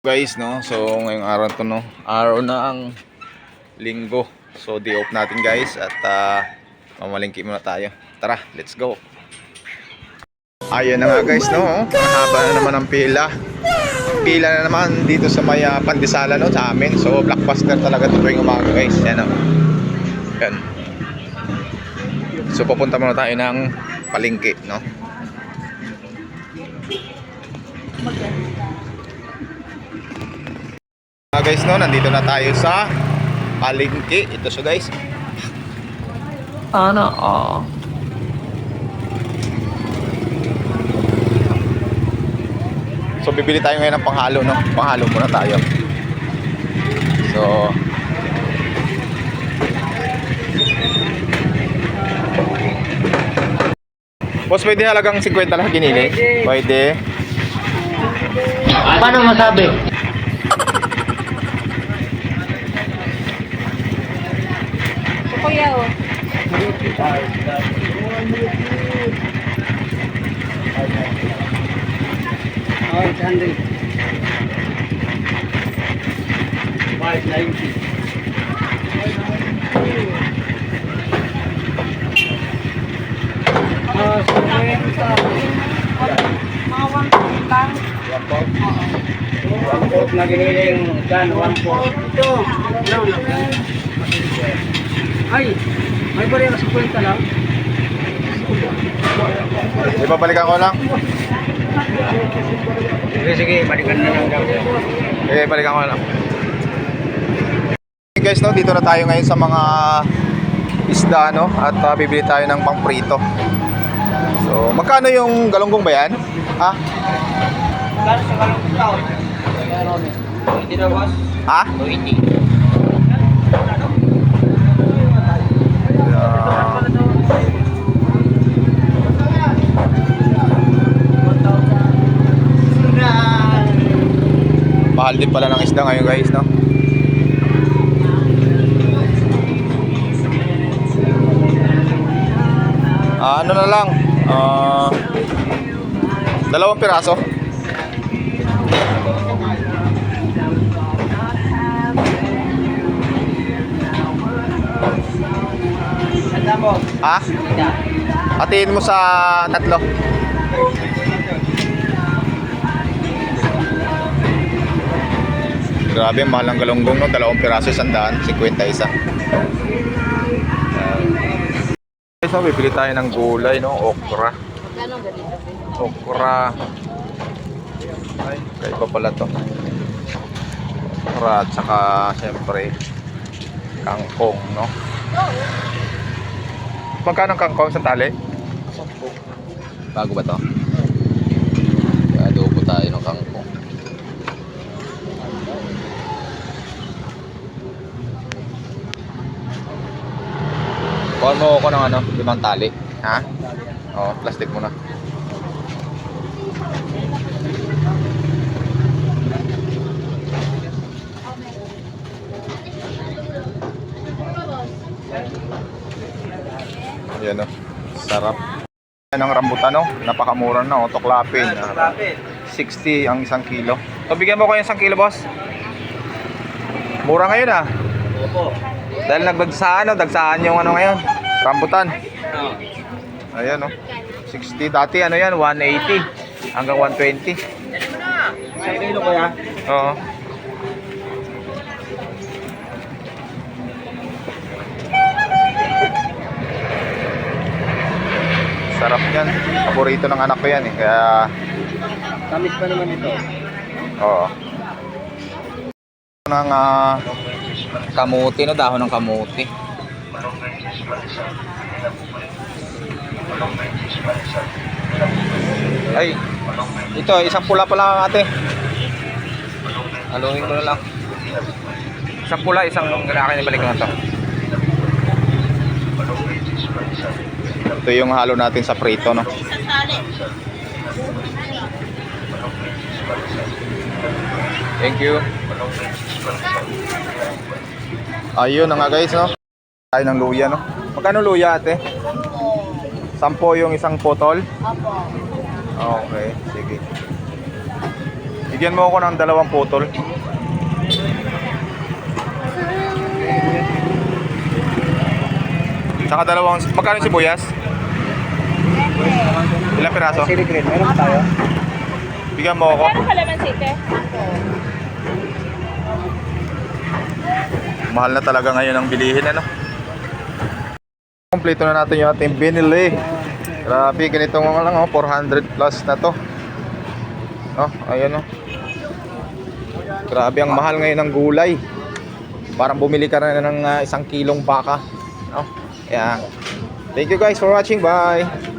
guys no? So ngayong araw to no? Araw na ang linggo. So day off natin guys at uh, mamalingki muna tayo. Tara let's go. Ayan na nga guys no? oh. mahaba na naman ang pila. Pila na naman dito sa may uh, pandesala no? Sa amin. So blockbuster talaga to tuwing umaga guys. Yan oh. yan. So papunta muna tayo ng palingki no Guys no, nandito na tayo sa palengke. Ito siya guys. Ana all. So bibili tayo ngayon ng panghalo no. Panghalo muna tayo. So Boss, pwede halagang 50 lang ginili? Pwede. Paano masabi? Kuya, oh. Oh, it's 100. 590. Ah, sa Mga 1 lang. one fourth na giniling dyan, one fourth. Ito. Ay, may bariya sa kwenta lang. Di ba balikan ko lang? Sige, sige, balikan na lang daw. Eh, balikan ko lang. Okay guys, no, dito na tayo ngayon sa mga isda, no? At ah, bibili tayo ng pangprito. So, magkano yung galunggong ba yan? Ha? Kano sa kalong tao? Meron eh. Hindi na boss? Ha? 280. Mahal din pala ng isda ngayon guys, no? Ah, ano na lang? Ah, dalawang piraso. Ha? Hatiin mo sa tatlo. Grabe, mahal ang galunggong, no? Dalawang piraso, sandaan, 51. Uh, so, bibili tayo ng gulay, no? Okra. Magkano ganito? Okra. Ay, kaiba pala to. Okra at saka, syempre, kangkong, no? Magkano ang kangkong sa tali? Bago ba to? Adobo tayo ng kangkong. Kuha mo ako ng ano, limang tali. Ha? Oo, plastic muna. Ayan o. Sarap. Yan ang rambutan no. Napakamura na. O, tuklapin. Ah, 60 ang isang kilo. So, bigyan mo ko yung isang kilo, boss. Mura ngayon ah. Opo. Dahil nagdagsaan, no? dagsaan yung ano ngayon. Rambutan. Oh. Ayan o. 60. Dati ano yan, 180 hanggang 120. Isang kilo ko ya? Oo. Sarap yan. Paborito ng anak ko yan eh. Kaya, Tamis pa naman ito. oo. Ng ah, kamuti, no? Dahon ng kamuti. Ay, ito, isang pula pa lang ate. Haluin ko na lang. Isang pula, isang lalaki na balik na to. Ito yung halo natin sa prito, no? Thank you. Ayun na nga guys, no? Tayo ng luya, no? Magkano luya ate? Sampo yung isang potol? Opo. Okay, sige. Bigyan mo ako ng dalawang putol. Saka dalawang, magkano si Buyas? Ilang piraso? Chili green, meron tayo? Bigyan mo ako. Meron pala man site? Mahal na talaga ngayon ang bilihin ano. Kompleto na natin yung ating binili. Grabe, ganito nga lang oh, 400 plus na to. Oh, ayan oh. Grabe ang mahal ngayon ng gulay. Parang bumili ka na ng ah, isang kilong baka. Oh, yeah. Thank you guys for watching. Bye.